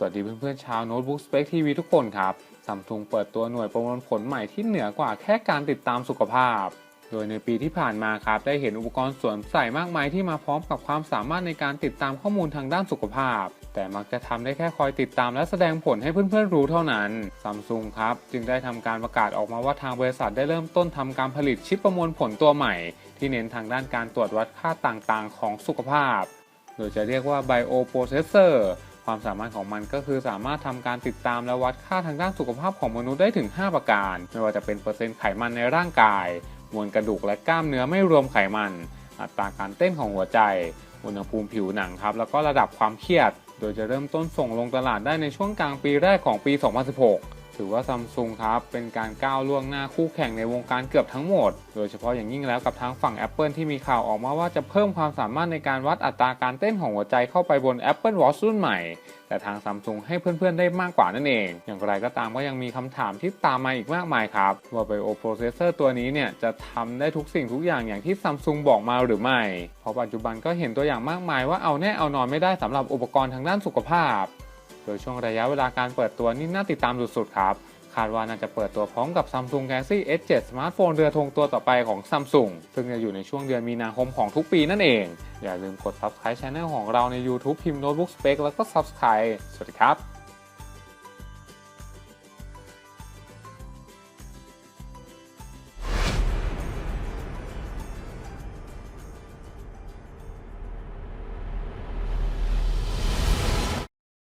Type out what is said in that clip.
สวัสดีเพื่อนๆชาวโน้ตบุ๊กสเปคทีวีทุกคนครับซัมซุงเปิดตัวหน่วยประมวลผลใหม่ที่เหนือกว่าแค่การติดตามสุขภาพ โดยในปีที่ผ่านมาครับได้เห็นอุปกรณ์สวมใส่มากมายที่มาพร้อมกับความสามารถในการติดตามข้อมูลทางด้านสุขภาพ แต่มักจะทำได้แค่คอยติดตามและแสดงผลให้เพื่อนๆรู้เท่านั้นซัมซุงครับจึงได้ทำการประกาศออกมาว่าทางบริษัทได้เริ่มต้นทำการผลิตชิปประมวลผลตัวใหม่ ที่เน้นทางด้านการตรวจวัดค่าต่างๆ ของสุขภาพ โดยจะเรียกว่า Bioprocessor ความสามารถของมันก็คือสามารถทำการติดตามและวัดค่าทางด้านสุขภาพของมนุษย์ได้ถึง 5 ประการ ไม่ว่าจะเป็นเปอร์เซ็นต์ไขมันในร่างกาย มวลกระดูกและกล้ามเนื้อไม่รวมไขมัน อัตราการเต้นของหัวใจ อุณหภูมิผิวหนังครับ แล้วก็ระดับความเครียด โดยจะเริ่มต้นส่งลงตลาดได้ในช่วงกลางปีแรกของปี 2016 ถือว่าซัมซุงครับเป็นการก้าวล่วงหน้าคู่แข่งในวงการเกือบทั้งหมด โดยเฉพาะอย่างยิ่งแล้วกับทางฝั่ง Apple ที่มีข่าวออกมาว่าจะเพิ่มความสามารถในการวัดอัตราการเต้นของหัวใจเข้าไปบน Apple Watch รุ่นใหม่ แต่ทางซัมซุงให้เพื่อนๆได้มากกว่านั่นเอง อย่างไรก็ตามก็ยังมีคำถามที่ตามมาอีกมากมายครับ ว่า Bio Processor ตัวนี้เนี่ยจะทำได้ทุกสิ่งทุกอย่างอย่างที่ซัมซุงบอกมาหรือไม่ เพราะปัจจุบันก็เห็นตัวอย่างมากมายว่าเอาแน่เอานอนไม่ได้สำหรับอุปกรณ์ทางด้านสุขภาพ ดยช่วงระยะเวลาการเปิดตัวนี่น่าติดตามสุดๆครับ คาดว่าน่าจะเปิดตัวพร้อมกับ Samsung Galaxy S7 สมาร์ทโฟนเรือธงตัวต่อไปของ Samsung ซึ่งจะอยู่ในช่วงเดือนมีนาคมของทุกปีนั่นเอง อย่าลืมกด Subscribe Channel ของเราใน YouTube พิมพ์ Notebook Spec แล้วก็ Subscribe สวัสดีครับ